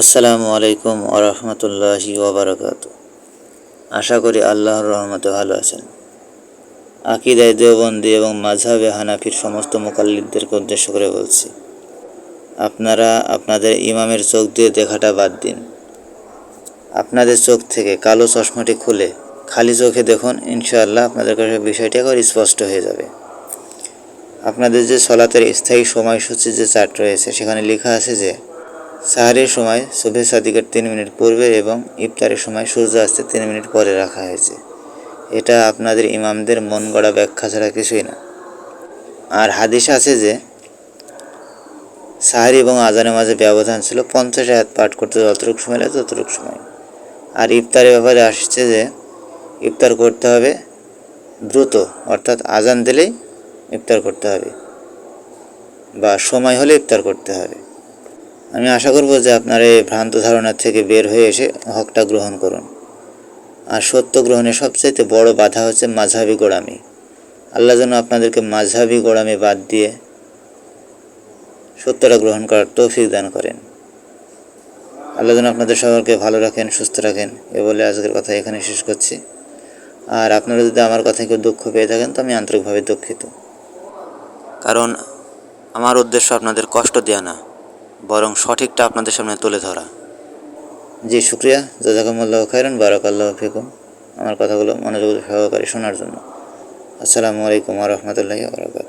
আসসালামু আলাইকুম ওরহমতুল্লাহি ওবরাকাত আশা করি আল্লাহর রহমতে ভালো আছেন। আকিদায় দেওবন্দি এবং মাঝহাবে হানাফির সমস্ত মোকাল্লিদদেরকে উদ্দেশ্য করে বলছি, আপনারা আপনাদের ইমামের চোখ দিয়ে দেখাটা বাদ দিন। আপনাদের চোখ থেকে কালো চশমাটি খুলে খালি চোখে দেখুন, ইনশাআল্লাহ আপনাদের কাছে বিষয়টি একবার স্পষ্ট হয়ে যাবে। আপনাদের যে সলাতের স্থায়ী সময়সূচি যে চার্ট রয়েছে, সেখানে লেখা আছে যে সাহারের সময় শুভে সাদিকের তিন মিনিট পূর্বে এবং ইফতারের সময় সূর্য আসতে তিন মিনিট পরে রাখা হয়েছে। এটা আপনাদের ইমামদের মন গড়া ব্যাখ্যা ছাড়া কিছুই না। আর হাদিস আছে যে, সাহারি এবং আজানের মাঝে ব্যবধান ছিল পঞ্চাশ আয়াত পাঠ করতে যতটুকু সময় লাগে ততটুকু সময়। আর ইফতারের ব্যাপারে আসছে যে, ইফতার করতে হবে দ্রুত, অর্থাৎ আজান দিলেই ইফতার করতে হবে বা সময় হলে ইফতার করতে হবে। আমি আশা করব যে আপনার এই ভ্রান্ত ধারণার থেকে বের হয়ে এসে হকটা গ্রহণ করুন। আর সত্য গ্রহণের সবচাইতে বড় বাধা হচ্ছে মাঝহাবি গোড়ামি। আল্লাহ যেন আপনাদেরকে মাঝহাবি গোড়ামি বাদ দিয়ে সত্যটা গ্রহণ করার তৌফিক দান করেন। আল্লাহ যেন আপনাদের সকলকে ভালো রাখেন, সুস্থ রাখেন, এ বলে আজকের কথা এখানে শেষ করছি। আর আপনারা যদি আমার কথায় কেউ দুঃখ পেয়ে থাকেন, তো আমি আন্তরিকভাবে দুঃখিত। কারণ আমার উদ্দেশ্য আপনাদের কষ্ট দেওয়া না। বরং সঠিকটা আপনাদের সামনে তুলে ধরা। জি, শুক্রিয়া। জাজাকামুল্লাহ খাইরন বারাকাল্লাহ ফিকুম। আমার কথাগুলো মনোযোগ সহকারে শোনার জন্য। আসসালামু আলাইকুম রহমতুল্লাহ বরকাত